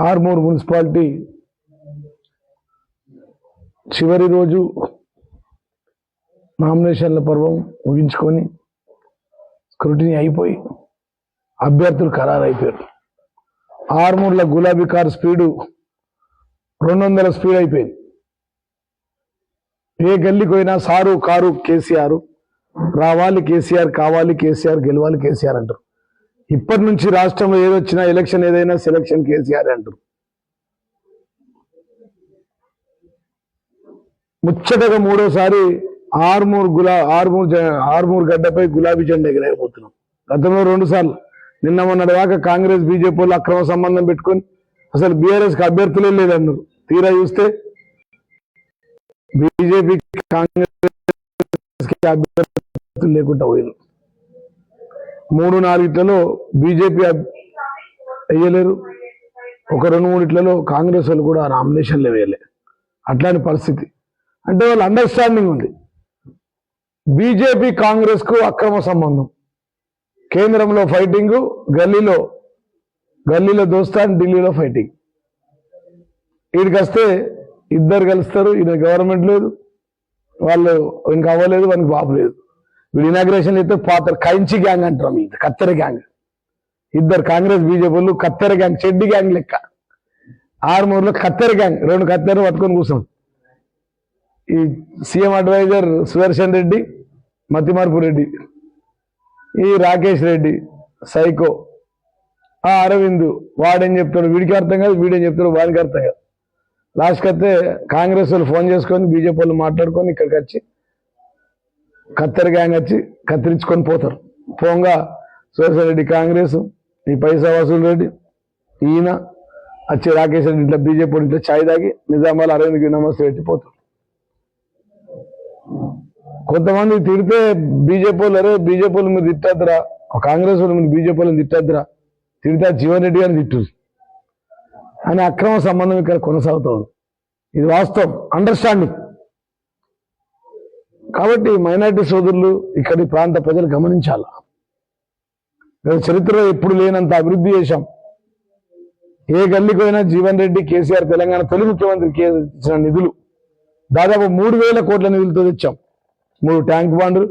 Armoor municipality చివరి రోజు నామినేషన్ల పర్వం ముగించుకొని స్క్రూటినీ అయిపోయి అభ్యర్థులు ఖరారు అయిపోయారు ఆర్మూర్ల గులాబీ కారు స్పీడు రెండు వందల స్పీడ్ అయిపోయింది. ఏ గల్లికి పోయినా సారు కారు కేసీఆర్ రావాలి కేసీఆర్ కావాలి కేసీఆర్ గెలవాలి కేసీఆర్ అంటారు. ఇప్పటి నుంచి రాష్ట్రంలో ఏదొచ్చినా ఎలక్షన్ ఏదైనా సెలక్షన్ కేసీఆర్ అంటారు. ముచ్చటగా మూడోసారి ఆర్మూర్ గులా ఆర్మూర్ ఆర్మూర్ గడ్డపై గులాబీ జెండా ఎగిరేయబోతున్నాం. గతంలో రెండు సార్లు. నిన్న మొన్నటి దాకా కాంగ్రెస్ బీజేపీ వాళ్ళు అక్రమ సంబంధం పెట్టుకొని అసలు బీఆర్ఎస్కి అభ్యర్థులే లేదన్నారు. తీరా చూస్తే బీజేపీ కాంగ్రెస్ అభ్యర్థులు లేకుండా పోయినారు మూడు నాలుగిట్లలో బీజేపీ వేయలేరు ఒక రెండు మూడిట్లలో కాంగ్రెస్ వాళ్ళు కూడా నామినేషన్లు వేయలే. అట్లాంటి పరిస్థితి. అంటే వాళ్ళు అండర్స్టాండింగ్ ఉంది. బీజేపీ కాంగ్రెస్కు అక్రమ సంబంధం. కేంద్రంలో ఫైటింగ్ గల్లీలో గల్లీలో దోస్తాన్ ఢిల్లీలో ఫైటింగ్ వీడికి వస్తే ఇద్దరు కలుస్తారు. ఈయన గవర్నమెంట్ లేదు. వాళ్ళు ఈయనకి అవ్వలేదు వానికి బాబు లేదు. వీడు ఇనాగ్రేషన్ అయితే పాత కంచి గ్యాంగ్ అంటారు ఇది కత్తెర గ్యాంగ్ ఇద్దరు కాంగ్రెస్ బీజేపీలు కత్తెర గ్యాంగ్ చెడ్డి గ్యాంగ్ లెక్క. ఆరుమూరులో కత్తెర గ్యాంగ్ రెండు కత్తెరలు పట్టుకొని కూర్చున్నాం ఈ సీఎం అడ్వైజర్ సుదర్శన్ రెడ్డి మతిమార్పు రెడ్డి ఈ రాకేష్ రెడ్డి సైకో ఆ అరవింద్ వాడేం చెప్తాడు? వీడికి అర్థం కాదు వీడేం చెప్తాడు? వాడికి అర్థం కాదు. లాస్ట్కి అయితే కాంగ్రెస్ వాళ్ళు ఫోన్ చేసుకొని బీజేపీ వాళ్ళు మాట్లాడుకొని ఇక్కడికి వచ్చి కత్తెర గ్యాంగ్ వచ్చి కత్తిరించుకొని పోతారు. పోంగా సుదర్శన్ రెడ్డి కాంగ్రెస్ ఈ పైసా వసూలు రెడ్డి ఈయన వచ్చి రాకేష్ రెడ్డి ఇట్లా బీజేపీ ఇంట్లో ఇట్లా ఛాయ్ తాగి నిజామాబాద్ అరవింద్కి నమస్తే పెట్టి పోతారు. కొంతమంది తిడితే బీజేపీ అరే బీజేపీ మీద తిట్టద్దురా కాంగ్రెస్ వాళ్ళ మీద బీజేపీలను తిట్టద్దురా తిడితే జీవన్ రెడ్డి గారిని తిట్టు అని అక్రమ సంబంధం ఇక్కడ కొనసాగుతుంది. ఇది వాస్తవం. అండర్స్టాండింగ్ కాబట్టి మైనారిటీ సోదరులు ఇక్కడి ప్రాంత ప్రజలు గమనించాల? చరిత్రలో ఎప్పుడు లేనంత అభివృద్ధి చేశాం. ఏ గల్లీకి పోయినా జీవన్ రెడ్డి కేసీఆర్ తెలంగాణ తొలి ముఖ్యమంత్రి ఇచ్చిన నిధులు. దాదాపు మూడు వేల కోట్ల నిధులతో తెచ్చాం. మూడు ట్యాంక్ బాండ్లు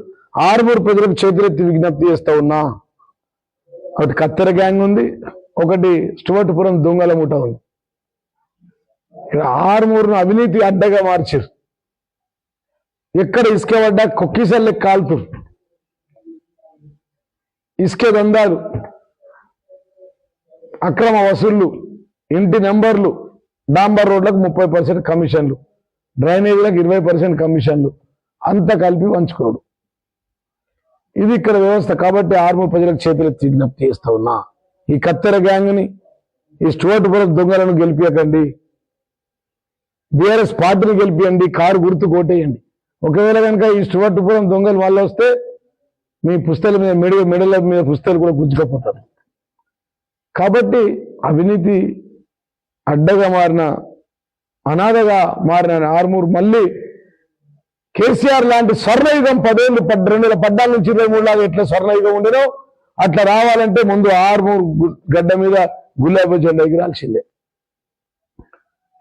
ఆరుగురు ప్రజలకు చేతులెత్తి విజ్ఞప్తి చేస్తా ఉన్నా. ఒకటి కత్తెర గ్యాంగ్ ఉంది ఒకటి స్టువర్ట్పురం దొంగల ముఠ ఉంది. ఇక్కడ ఆరుమూరును అవినీతి అడ్డగా మార్చారు. ఎక్కడ ఇసుక పడ్డా కొక్కిసల్లె కాల్పురు ఇసుక దందాలు అక్రమ వసూళ్ళు ఇంటి నెంబర్లు డాంబర్ రోడ్లకు ముప్పై పర్సెంట్ కమిషన్లు డ్రైనేజీలకు ఇరవై పర్సెంట్ కమిషన్లు అంతా కలిపి పంచుకోడు ఇది ఇక్కడ వ్యవస్థ కాబట్టి ఆర్మీ ప్రజలకు చేతులకు విజ్ఞప్తి చేస్తా ఉన్నా. ఈ కత్తెర గ్యాంగ్ని ఈ స్టువర్ట్పురం దొంగలను గెలిపియకండి. బీఆర్ఎస్ పార్టీని గెలిపియండి కారు గుర్తు కోటేయండి. ఒకవేళ కనుక ఈ స్టువర్టుపురం దొంగలు వాళ్ళు వస్తే మీ పుస్తల మీద మెడ మెడల మీద పుస్తకాలు కూడా గుంజుకపోతారు కాబట్టి అవినీతి అడ్డగా మారిన అనాథగా మారిన ఆర్మూర్ మళ్ళీ కేసీఆర్ లాంటి స్వర్ణయుగం పదేళ్ళు పడ్ రెండు వేల పద్నాలుగు నుంచి ఇరవై మూడు లాగా ఎట్లా స్వర్ణయుగం ఉండేదో అట్లా రావాలంటే ముందు ఆర్మూర్ గడ్డ మీద గులాబీ జెండా ఎగిరాల్సిందే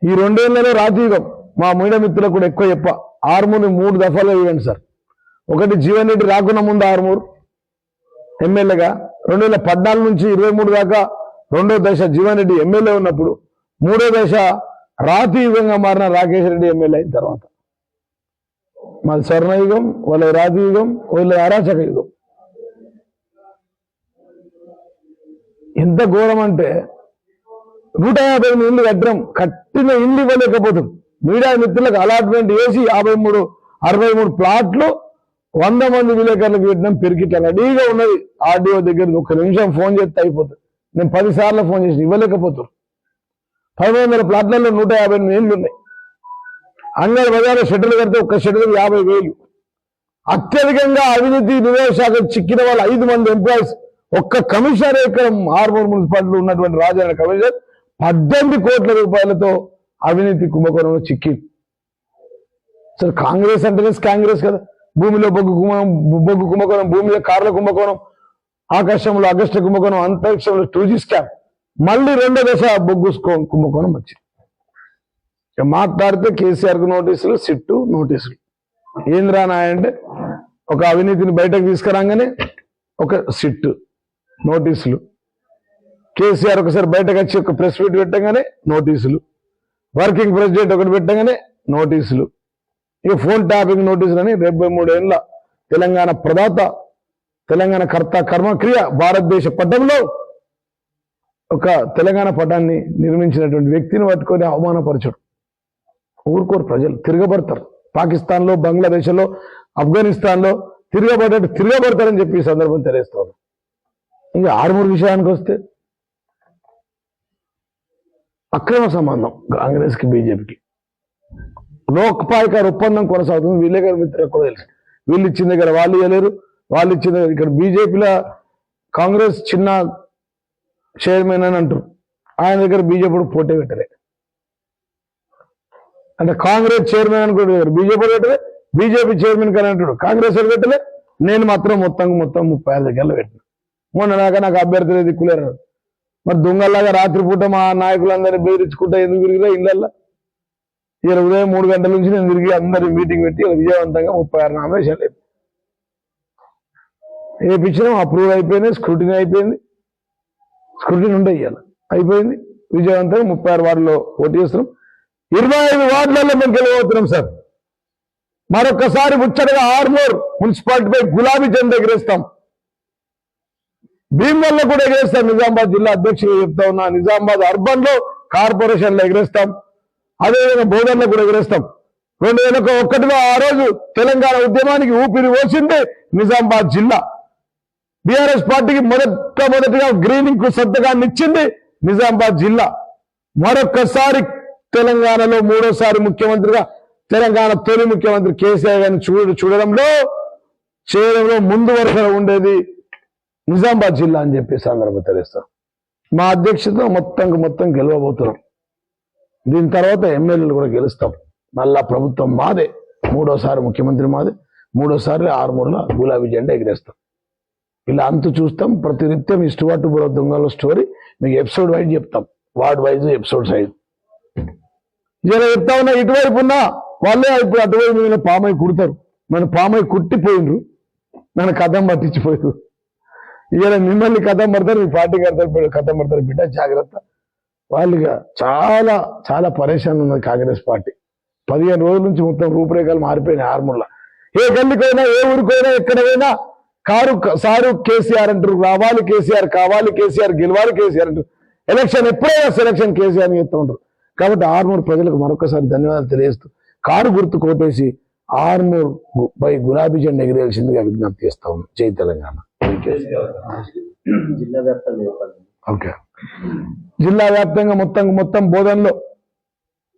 ఈ రెండేళ్ళలో రాజయుగం మా మీడియా మిత్రులకు కూడా ఎక్కువ చెప్ప. ఆర్మూర్ని మూడు దఫాలుగా ఇవ్వండి సార్. ఒకటి జీవన్ రెడ్డి రాకుండా ముందు ఆర్మూర్ ఎమ్మెల్యేగా రెండు వేల పద్నాలుగు నుంచి ఇరవై మూడు దాకా రెండో దశ జీవన్ రెడ్డి ఎమ్మెల్యే ఉన్నప్పుడు మూడో దశ రాతి యుగంగా మారిన రాకేష్ రెడ్డి ఎమ్మెల్యే అయిన తర్వాత. మాది స్వర్ణయుగం వాళ్ళ రాతి యుగం వాళ్ళ అరాచక యుగం. ఎంత ఘోరం అంటే నూట యాభై ఇల్లు కట్టడం కట్టిన ఇల్లు ఇవ్వలేకపోతుంది మీడియా మిత్రులకు అలాట్మెంట్ వేసి యాభై మూడు అరవై మూడు ప్లాట్లు వంద మంది విలేకరులకు పెట్టడం పెరిగిట్లా రెడీగా ఉన్నది. ఆర్డీఓ దగ్గర ఒక్క నిమిషం ఫోన్ చేస్తే అయిపోతుంది. నేను పదిసార్లు ఫోన్ చేసి ఇవ్వలేకపోతున్నారు పదమూడు వందల ప్లాట్లలో నూట యాభై ఎనిమిది ఉన్నాయి. అంగడి బజార్లో షెడ్యూల్ కడితే ఒక్క షెడ్యూల్ యాభై వేలు. అత్యధికంగా అవినీతి నివేశ శాఖ చిక్కిన వాళ్ళు ఐదు మంది ఎంప్లాయీస్. ఒక్క కమిషనర్ ఇక్కడ ఆర్మూర్ మున్సిపాలిటీలో ఉన్నటువంటి రాజారాయణ కమిషనర్ పద్దెనిమిది కోట్ల రూపాయలతో అవినీతి కుంభకోణంలో చిక్కి. అసలు కాంగ్రెస్ అంటేనే కాంగ్రెస్ కదా. భూమిలో బొగ్గు కుంభకోణం బొగ్గు కుంభకోణం భూమిలో కార్ల కుంభకోణం ఆకాశంలో అగస్ట కుంభకోణం అంతరిక్షంలో టూ జీ స్కామ్. మళ్ళీ రెండో దశ బొగ్గు కుంభకోణం వచ్చింది. మాట్లాడితే కేసీఆర్కు నోటీసులు సిట్టు నోటీసులు. ఏంద్రా అంటే ఒక అవినీతిని బయటకు తీసుకురాగానే ఒక సిట్టు నోటీసులు. కేసీఆర్ ఒకసారి బయటకు వచ్చి ఒక ప్రెస్ మీట్ పెట్టగానే నోటీసులు. వర్కింగ్ ప్రెసిడెంట్ ఒకటి పెట్టగానే నోటీసులు. ఇక ఫోన్ ట్యాపింగ్ నోటీసులు అని డెబ్బై మూడేళ్ళ తెలంగాణ ప్రదాత తెలంగాణ కర్త కర్మక్రియ భారతదేశ పట్టంలో ఒక తెలంగాణ పటాన్ని నిర్మించినటువంటి వ్యక్తిని పట్టుకొని అవమానపరచడు. ఊరుకోరు ప్రజలు తిరగబడతారు. పాకిస్తాన్లో బంగ్లాదేశ్లో ఆఫ్ఘనిస్తాన్లో తిరగబడ్డట్టు తిరగబడతారని చెప్పి ఈ సందర్భం తెలియస్తాను ఇంకా ఆరుమూరు విషయానికి వస్తే అక్రమ సంబంధం కాంగ్రెస్కి బీజేపీకి. లోక్పాయకార్ ఒప్పందం కొనసాగుతుంది. వీళ్ళే గారి మిత్రులకు కూడా తెలుసు. వీళ్ళు ఇచ్చిన దగ్గర వాళ్ళు ఇవ్వలేరు వాళ్ళు ఇచ్చిన దగ్గర ఇక్కడ బీజేపీలో కాంగ్రెస్ చిన్న చైర్మన్ అని అంటారు. ఆయన దగ్గర బీజేపీ పోటీ పెట్టలే. అంటే కాంగ్రెస్ చైర్మన్ అని కూడా బీజేపీ పెట్టలే. బీజేపీ చైర్మన్ కానీ అంటాడు. కాంగ్రెస్ వాడు పెట్టలే. నేను మాత్రం మొత్తం మొత్తం ముప్పై ఐదు దగ్గర పెట్టిన. మొన్న నాక నాకు అభ్యర్థులే దిక్కులేరు. మరి దొంగల్లాగా రాత్రిపూట మా నాయకులందరినీ బెదిరించుకుంటా ఎందుకు తిరిగిరా ఇళ్ళల్లో? ఇలా ఉదయం మూడు గంటల నుంచి నేను తిరిగి అందరి మీటింగ్ పెట్టి ఇలా విజయవంతంగా ముప్పై ఆరు నామినేషన్లు వేయించినాం అప్రూవ్ అయిపోయింది స్క్రూటినీ అయిపోయింది. స్క్రూటినీ ఉండే ఇవాళ. అయిపోయింది. విజయవంతంగా ముప్పై ఆరు వార్డులో పోటీ చేస్తున్నాం. ఇరవై ఐదు వార్డులలో మేము గెలవబోతున్నాం సార్. మరొకసారి ముచ్చటగా ఆర్మూర్ మున్సిపాలిటీపై గులాబీ జెండా ఎగిరేస్తాం. భీమవల్ల కూడా ఎగరేస్తాం నిజామాబాద్ జిల్లా అధ్యక్షుడు చెప్తా ఉన్నా. నిజామాబాద్ అర్బన్లో కార్పొరేషన్లో అదేవిధంగా బోధనలో కూడా ఎగరేస్తాం. రెండు వేల ఒకటిలో ఆ రోజు తెలంగాణ ఉద్యమానికి ఊపిరి పోసింది నిజామాబాద్ జిల్లా. బీఆర్ఎస్ పార్టీకి మొదట మొదటిగా గ్రీనింగ్కు సంతకాన్ని ఇచ్చింది నిజామాబాద్ జిల్లా. మరొక్కసారి తెలంగాణలో మూడోసారి ముఖ్యమంత్రిగా తెలంగాణ తొలి ముఖ్యమంత్రి కేసీఆర్ గారిని చూడ చూడడంలో చేయడంలో ముందు వరుసలో ఉండేది నిజామాబాద్ జిల్లా అని చెప్పి సందర్భం తెలుస్తాం మా అధ్యక్షత మొత్తం మొత్తం గెలవబోతున్నాం. దీని తర్వాత ఎమ్మెల్యేలు కూడా గెలుస్తాం. మళ్ళా ప్రభుత్వం మాదే మూడోసారి ముఖ్యమంత్రి మాదే మూడోసారి ఆరుమూరుల గులాబీ జెండా ఎగిరేస్తాం. ఇలా అంతు చూస్తాం ప్రతినిత్యం ఇష్టవాటు బుర దొంగల స్టోరీ మీకు ఎపిసోడ్ వైజ్ చెప్తాం. Ward wise episode size. ఇలా చెప్తా ఉన్నా ఇటువైపు ఉన్నా వాళ్ళే ఇప్పుడు అటువైపు మీద పామై కుడతారు. మన పామై కుట్టిపోయినరు. నన్ను కథం పట్టించిపోయారు ఇవాళ మిమ్మల్ని కథ పడతారు మీ పార్టీ కడతారు కథ పడతారు బిడ్డ జాగ్రత్త. వాళ్ళుగా చాలా చాలా పరేషాన్ ఉన్నది కాంగ్రెస్ పార్టీ. పదిహేను రోజుల నుంచి మొత్తం రూపురేఖలు మారిపోయినాయి ఆర్ముల్లా ఏ గల్లికైనా ఏ ఊరికైనా ఎక్కడైనా కారు సారు కేసీఆర్ అంటారు రావాలి కేసీఆర్ కావాలి కేసీఆర్ గెలవాలి కేసీఆర్ అంటారు. ఎలక్షన్ ఎప్పుడైనా సెలక్షన్ కేసీఆర్ అని చెప్తూ ఉంటారు కాబట్టి ఆర్మూర్ ప్రజలకు మరొకసారి ధన్యవాదాలు తెలియజేస్తూ కారు గుర్తు కోటేసి ఆర్మూర్ పై గులాబీ జెండా ఎగిరేయాల్సిందిగా విజ్ఞప్తి చేస్తా ఉన్నాం. జై తెలంగాణ. జిల్లా వ్యాప్తంగా ఓకే. జిల్లా వ్యాప్తంగా మొత్తం మొత్తం బోధనలో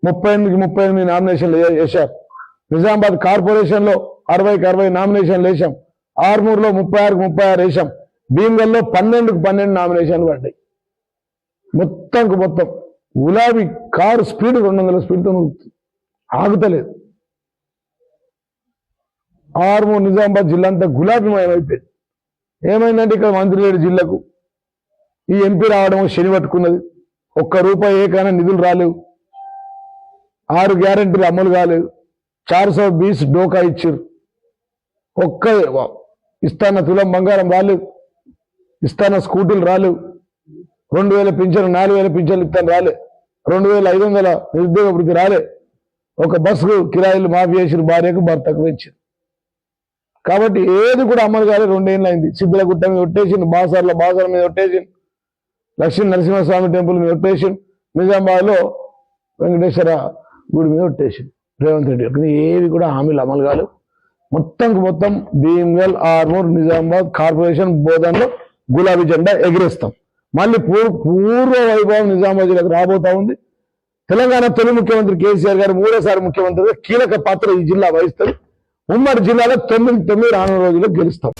ముప్పై ఎనిమిదికి ముప్పై ఎనిమిది నామినేషన్లు వేశారు నిజామాబాద్ కార్పొరేషన్లో అరవైకి అరవై నామినేషన్లు వేశాం. ఆర్మూర్లో ముప్పై ఆరుకు ముప్పై ఆరు వేశాం. భీమ్గల్లో పన్నెండుకు పన్నెండు నామినేషన్లు పడ్డాయి. మొత్తంకు మొత్తం గులాబీ కారు స్పీడ్ రెండు వందల స్పీడ్తో ఆగుతలేదు. ఆర్మూర్ నిజామాబాద్ జిల్లా అంతా గులాబీమయం అయిపోయింది ఏమైందంటే ఇక్కడ మంత్రి లేడు జిల్లాకు ఈ ఎంపీ రావడం శని పట్టుకున్నది. ఒక్క రూపాయి ఏకైనా నిధులు రాలేవు. ఆరు గ్యారెంటీలు అమలు కాలేదు. చార్ సో బీస్ డోకా ఇచ్చారు ఒక్క ఇస్తాన తులం బంగారం రాలేదు. ఇస్తాన స్కూటీలు రాలేవు. రెండు వేల పింఛను నాలుగు వేల పింఛన్లు ఇస్తాను రాలే. రెండు వేల ఐదు వందల నిరుద్యోగ వృత్తి రాలే. ఒక బస్సు కిరాయిలు మాఫీ చేసిన భార్యకు భర్తకు పెంచారు కాబట్టి ఏది కూడా అమలు కాలేదు రెండేళ్ళు అయింది సిద్ధులగుట్ట మీద ఒట్టేసింది బాసార్ల బాసాల మీద ఒట్టేసింది లక్ష్మీ నరసింహస్వామి టెంపుల్ మీద ఒట్టేసింది నిజామాబాద్లో వెంకటేశ్వర గుడి మీద ఒట్టేసింది రేవంత్ రెడ్డి కానీ ఏది కూడా హామీలు అమలు కాలేవు మొత్తంకు మొత్తం భీమ్గల్ ఆర్మూర్ నిజామాబాద్ కార్పొరేషన్ బోధనలో గులాబీ జెండా ఎగిరేస్తాం. మళ్ళీ పూర్ పూర్వ వైభవం నిజామాబాద్ జిల్లాకు రాబోతా ఉంది. తెలంగాణ తొలి ముఖ్యమంత్రి కేసీఆర్ గారు మూడోసారి ముఖ్యమంత్రిగా కీలక పాత్ర ఈ జిల్లా వహిస్తారు. ఉమ్మడి జిల్లాలో తొమ్మిది తొమ్మిది రానున్న రోజుల్లో గెలుస్తాం.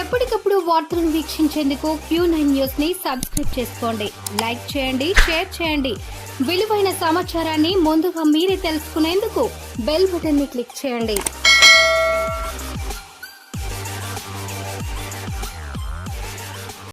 ఎప్పటికప్పుడు వార్తలను వీక్షించేందుకు క్యూ నైన్ న్యూస్ని సబ్స్క్రైబ్ చేసుకోండి. లైక్ చేయండి షేర్ చేయండి. విలువైన సమాచారాన్ని ముందుగా మీరే తెలుసుకునేందుకు బెల్ బటన్ని క్లిక్ చేయండి.